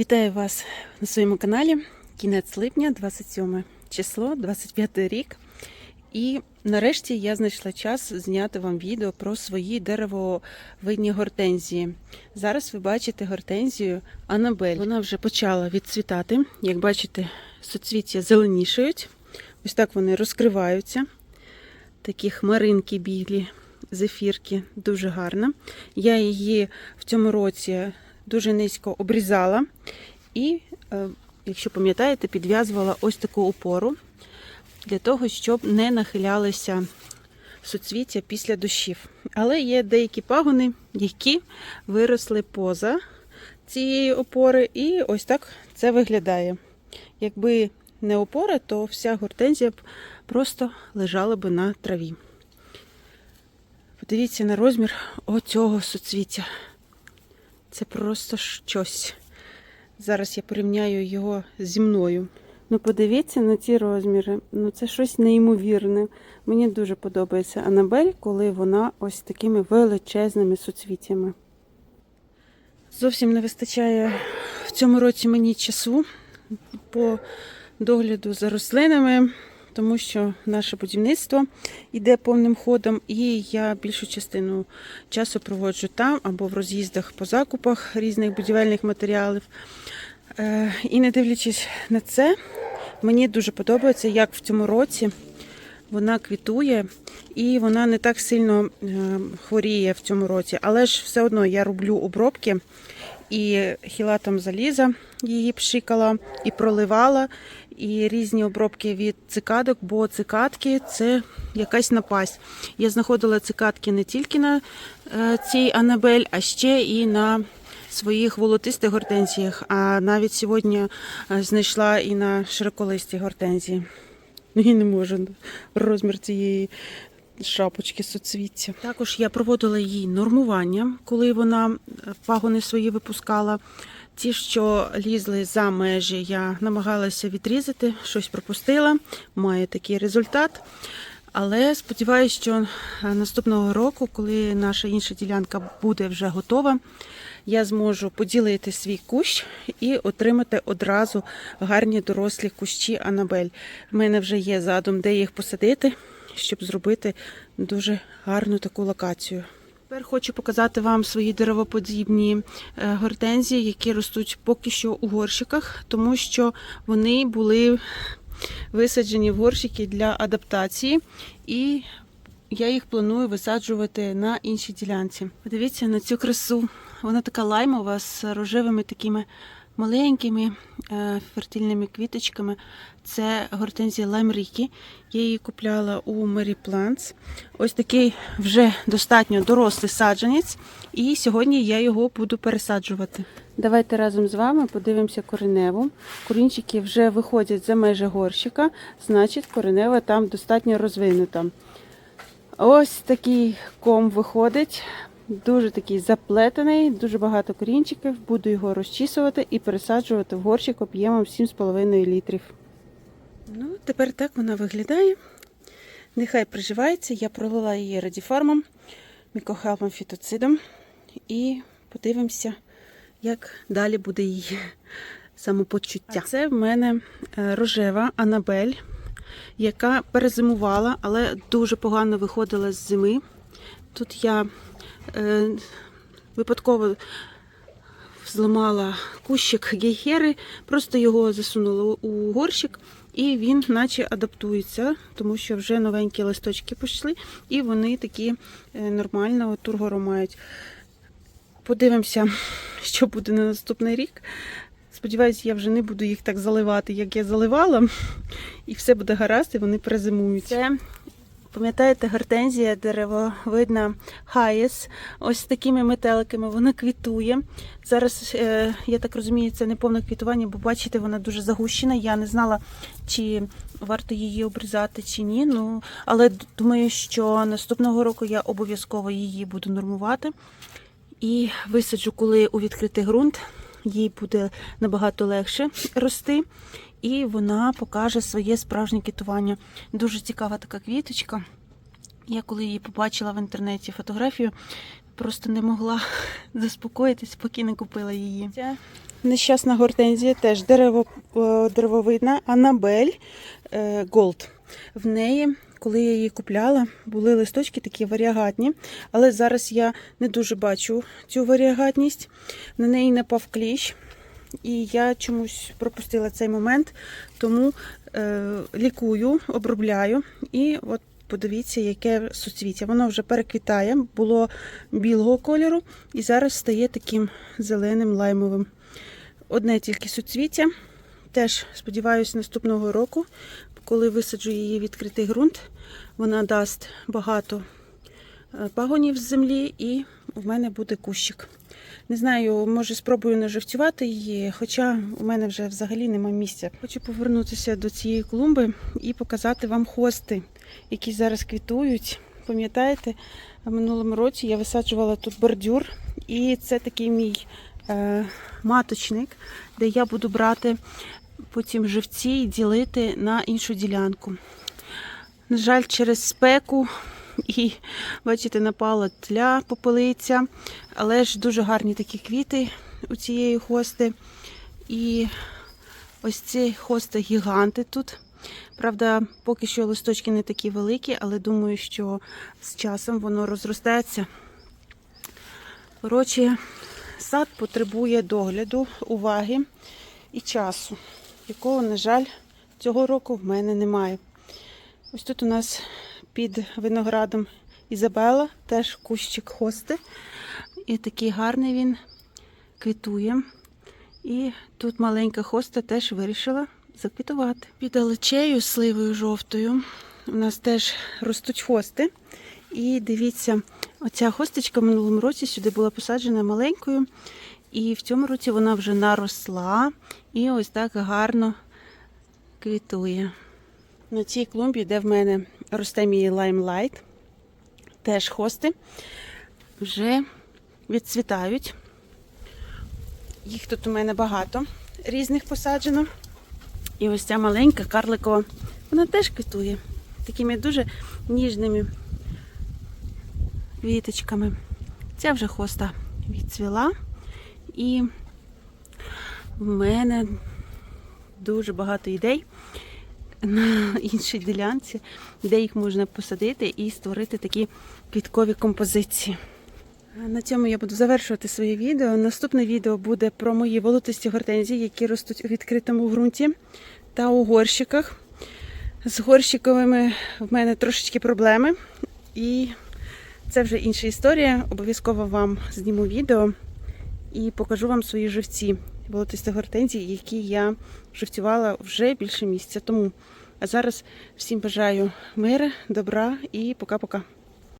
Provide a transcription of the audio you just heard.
Вітаю вас на своєму каналі. Кінець липня, 27 число, 25 рік. І нарешті я знайшла час зняти вам відео про свої деревовидні гортензії. Зараз ви бачите гортензію Анабель. Вона вже почала відцвітати. Як бачите, соцвіття зеленішають. Ось так вони розкриваються. Такі хмаринки білі, зефірки, дуже гарна. Я її в цьому році дуже низько обрізала і, е, якщо пам'ятаєте, підв'язувала ось таку опору для того, щоб не нахилялися суцвіття після дощів. Але є деякі пагони, які виросли поза цієї опори, і ось так це виглядає. Якби не опора, то вся гортензія б просто лежала би на траві. Подивіться на розмір оцього суцвіття. Це просто щось. Зараз я порівняю його зі мною. Ну, подивіться на ці розміри. Ну, це щось неймовірне. Мені дуже подобається Анабель, коли вона ось такими величезними суцвіттями. Зовсім не вистачає в цьому році мені часу по догляду за рослинами, тому що наше будівництво йде повним ходом, і я більшу частину часу проводжу там або в роз'їздах по закупах різних будівельних матеріалів. Е, І не дивлячись на це, мені дуже подобається, як в цьому році вона квітує і вона не так сильно е, хворіє в цьому році. Але ж все одно я роблю обробки і хілатом заліза її пшикала і проливала, і різні обробки від цикадок, бо цикадки це якась напасть. Я знаходила цикадки не тільки на е, цій Анабель, а ще і на своїх волотистих гортензіях. А навіть сьогодні е, знайшла і на широколистій гортензії. Ну, я не можу розмір цієї шапочки соцвіття. Також я проводила їй нормування, коли вона е, пагони свої випускала. Ті, що лізли за межі, я намагалася відрізати, щось пропустила, маю такий результат. Але сподіваюся, що е, наступного року, коли наша інша ділянка буде вже готова, я зможу поділити свій кущ і отримати одразу гарні дорослі кущі Анабель. В мене вже є задум, де їх посадити, щоб зробити дуже гарну таку локацію. Тепер хочу показати вам свої деревоподібні е, гортензії, які ростуть поки що у горщиках, тому що вони були висаджені в горщики для адаптації, і я їх планую висаджувати на іншій ділянці. Подивіться на цю красу. Вона така лаймова з рожевими такими маленькими е, фертильними квіточками. Це гортензія Лайм Рікі. Я її купляла у Mary Plants. Ось такий вже достатньо дорослий саджанець, і сьогодні я його буду пересаджувати. Давайте разом з вами подивимося кореневу. Корінчики вже виходять за межі горщика, значить коренева там достатньо розвинута. Ось такий ком виходить. Дуже такий заплетений, дуже багато корінчиків. Буду його розчісувати і пересаджувати в горщик об'ємом 7,5 літрів. Ну, тепер так вона виглядає. Нехай приживається. Я пролила її радіфармом, мікохелпом фітоцидом. І подивимося, як далі буде її самопочуття. А це в мене е, рожева Анабель, яка перезимувала, але дуже погано виходила з зими. Тут я випадково зламала кущик гейхери, просто його засунула у горщик, і він наче адаптується, тому що вже новенькі листочки пішли, і вони такі е, нормально тургору мають. Подивимося, що буде на наступний рік. Сподіваюся, я вже не буду їх так заливати, як я заливала, і все буде гаразд, і вони перезимують. Це Пам'ятаєте, гортензія деревовидна Хаєс, ось такими метеликами, вона квітує. Зараз, е, я так розумію, це не повне квітування, бо бачите, вона дуже загущена. Я не знала, чи варто її обрізати, чи ні. Ну, але думаю, що наступного року я обов'язково її буду нормувати. І висаджу, коли у відкритий ґрунт, їй буде набагато легше рости і вона покаже своє справжнє квітування. Дуже цікава така квіточка. Я коли її побачила в інтернеті фотографію, просто не могла заспокоїтись, поки не купила її. Ця нещасна гортензія теж дерево, е, деревовидна Анабель е, Голд. В неї, коли я її купляла, були листочки такі варіагатні, але зараз я не дуже бачу цю варіагатність. На неї напав кліщ, і я чомусь пропустила цей момент, тому е, лікую, обробляю і от. Подивіться, яке суцвіття. Воно вже переквітає, було білого кольору і зараз стає таким зеленим лаймовим. Одне тільки суцвіття. Теж сподіваюся, наступного року, коли висаджу її відкритий ґрунт, вона дасть багато пагонів з землі і в мене буде кущик. Не знаю, може спробую наживцювати її, хоча у мене вже взагалі нема місця. Хочу повернутися до цієї клумби і показати вам хости, які зараз квітують. Пам'ятаєте, в минулому році я висаджувала тут бордюр, і це такий мій е, маточник, де я буду брати потім живці і ділити на іншу ділянку. На жаль, через спеку і, бачите, напала тля попелиця, але ж дуже гарні такі квіти у цієї хости. І ось ці хости гіганти тут. Правда, поки що листочки не такі великі, але думаю, що з часом воно розростеться. Коротше, сад потребує догляду, уваги і часу, якого, на жаль, цього року в мене немає. Ось тут у нас під виноградом Ізабела, теж кущик хости. І такий гарний він квітує. І тут маленька хоста теж вирішила заквітувати. Під алечею сливою жовтою у нас теж ростуть хости. І дивіться, оця хосточка в минулому році сюди була посаджена маленькою. І в цьому році вона вже наросла і ось так гарно квітує. На цій клумбі, де в мене росте лаймлайт, теж хости вже відцвітають. Їх тут у мене багато різних посаджено. І ось ця маленька карликова, вона теж квітує такими дуже ніжними квіточками. Ця вже хоста відцвіла. І в мене дуже багато ідей на іншій ділянці, де їх можна посадити і створити такі квіткові композиції. На цьому я буду завершувати своє відео. Наступне відео буде про мої волотисті гортензії, які ростуть у відкритому ґрунті та у горщиках. З горщиковими в мене трошечки проблеми. І це вже інша історія. Обов'язково вам зніму відео і покажу вам свої живці волотисті гортензії, які я живцювала вже більше місяця тому. А зараз всім бажаю мира, добра і пока-пока.